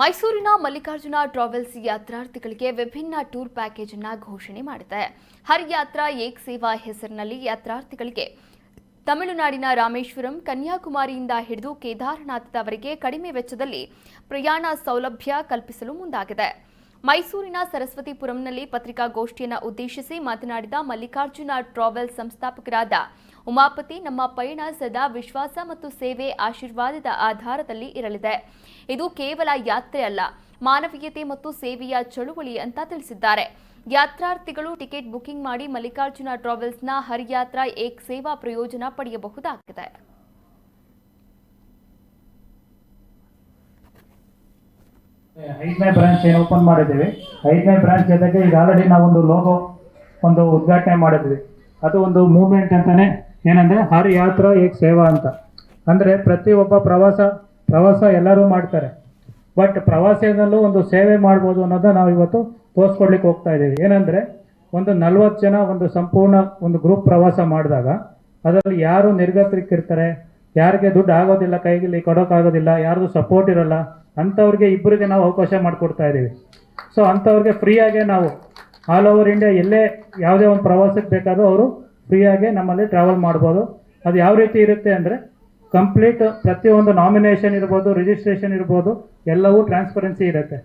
ಮೈಸೂರಿನ ಮಲ್ಲಿಕಾರ್ಜುನ ಟ್ರಾವೆಲ್ಸ್ ಯಾತ್ರಾರ್ಥಿಗಳಿಗೆ ವಿಭಿನ್ನ tour package ಅನ್ನ ಘೋಷಣೆ ಮಾಡಿದೆ. ಹರ್ ಯಾತ್ರಾ ಏಕ್ ಸೇವಾ ಹೆಸರಿನಲ್ಲಿ ಯಾತ್ರಾರ್ಥಿಗಳಿಗೆ ತಮಿಳುನಾಡಿನ ರಾಮೇಶ್ವರಂ, ಕನ್ಯಾಕುಮಾರಿಯಿಂದ ಹಿಡಿದು ಕೇದಾರನಾಥದವರೆಗೆ ಕಡಿಮೆ ವೆಚ್ಚದಲ್ಲಿ ಪ್ರಯಾಣ ಸೌಲಭ್ಯ ಕಲ್ಪಿಸಲು ಮುಂದಾಗಿದೆ. ಮೈಸೂರಿನ ಸರಸ್ವತಿಪುರಂನಲ್ಲಿ ಪತ್ರಿಕಾಗೋಷ್ಠಿಯನ್ನು ಉದ್ದೇಶಿಸಿ ಮಾತನಾಡಿದ ಮಲ್ಲಿಕಾರ್ಜುನ ಟ್ರಾವೆಲ್ ಸಂಸ್ಥಾಪಕರಾದ ಉಮಾಪತಿ, ನಮ್ಮ ಪಯಣ ಸದಾ ವಿಶ್ವಾಸ ಮತ್ತು ಸೇವೆ ಆಶೀರ್ವಾದದ ಆಧಾರದಲ್ಲಿ ಇರಲಿದೆ. ಇದು ಕೇವಲ ಯಾತ್ರೆ ಅಲ್ಲ, ಮಾನವೀಯತೆ ಮತ್ತು ಸೇವೆಯ ಚಳುವಳಿ ಅಂತ ತಿಳಿಸಿದ್ದಾರೆ. ಯಾತ್ರಾರ್ಥಿಗಳು ಟಿಕೆಟ್ ಬುಕಿಂಗ್ ಮಾಡಿ ಮಲ್ಲಿಕಾರ್ಜುನ ಟ್ರಾವೆಲ್ಸ್ನ ಹರಿಯಾತ್ರಾ ಏಕ್ ಸೇವಾ ಪ್ರಯೋಜನ ಪಡೆಯಬಹುದಾಗಿದೆ. ಐದನೇ ಬ್ರಾಂಚ್ ಏನು ಓಪನ್ ಮಾಡಿದ್ದೀವಿ. ಐದನೇ ಬ್ರಾಂಚ್ ಜೊತೆಗೆ ಈಗ ಆಲ್ರೆಡಿ ನಾವೊಂದು ಲೋಗೋ ಒಂದು ಉದ್ಘಾಟನೆ ಮಾಡಿದ್ವಿ ಅದು ಒಂದು ಮೂವ್ಮೆಂಟ್ ಅಂತಾನೆ. ಏನಂದ್ರೆ ಹರ್ ಯಾತ್ರಾ ಏಕ್ ಸೇವಾ ಅಂತ. ಅಂದ್ರೆ ಪ್ರತಿಯೊಬ್ಬ ಪ್ರವಾಸ ಪ್ರವಾಸ ಎಲ್ಲರೂ ಮಾಡ್ತಾರೆ. ಬಟ್ ಪ್ರವಾಸದಲ್ಲೂ ಒಂದು ಸೇವೆ ಮಾಡ್ಬೋದು ಅನ್ನೋದನ್ನ ನಾವು ಇವತ್ತು ತೋರಿಸ್ಕೊಡ್ಲಿಕ್ಕೆ ಹೋಗ್ತಾ ಇದ್ದೀವಿ. ಏನಂದ್ರೆ ಒಂದು ನಲ್ವತ್ತು ಜನ ಒಂದು ಸಂಪೂರ್ಣ ಒಂದು ಗ್ರೂಪ್ ಪ್ರವಾಸ ಮಾಡಿದಾಗ ಅದರಲ್ಲಿ ಯಾರು ನಿರ್ಗತಿಕಿರ್ತಾರೆ ಯಾರಿಗೆ ದುಡ್ಡು ಆಗೋದಿಲ್ಲ ಕೈಗೆ ಕೊಡೋಕ್ಕಾಗೋದಿಲ್ಲ, ಯಾರ್ದು ಸಪೋರ್ಟ್ ಇರಲ್ಲ ಅಂಥವ್ರಿಗೆ ಇಬ್ಬರಿಗೆ ನಾವು ಅವಕಾಶ ಮಾಡಿಕೊಡ್ತಾ ಇದ್ದೀವಿ. ಸೊ ಅಂಥವ್ರಿಗೆ ಫ್ರೀಯಾಗೆ ನಾವು ಆಲ್ ಓವರ್ ಇಂಡಿಯಾ ಎಲ್ಲೇ ಯಾವುದೇ ಒಂದು ಪ್ರವಾಸಕ್ಕೆ ಬೇಕಾದರೂ ಅವರು ಫ್ರೀಯಾಗೆ ನಮ್ಮಲ್ಲಿ ಟ್ರಾವೆಲ್ ಮಾಡ್ಬೋದು. ಅದು ಯಾವ ರೀತಿ ಇರುತ್ತೆ ಅಂದರೆ ಕಂಪ್ಲೀಟ್ ಪ್ರತಿಯೊಂದು ನಾಮಿನೇಷನ್ ಇರ್ಬೋದು ರಿಜಿಸ್ಟ್ರೇಷನ್ ಇರ್ಬೋದು, ಎಲ್ಲವೂ ಟ್ರಾನ್ಸ್ಪರೆನ್ಸಿ ಇರುತ್ತೆ.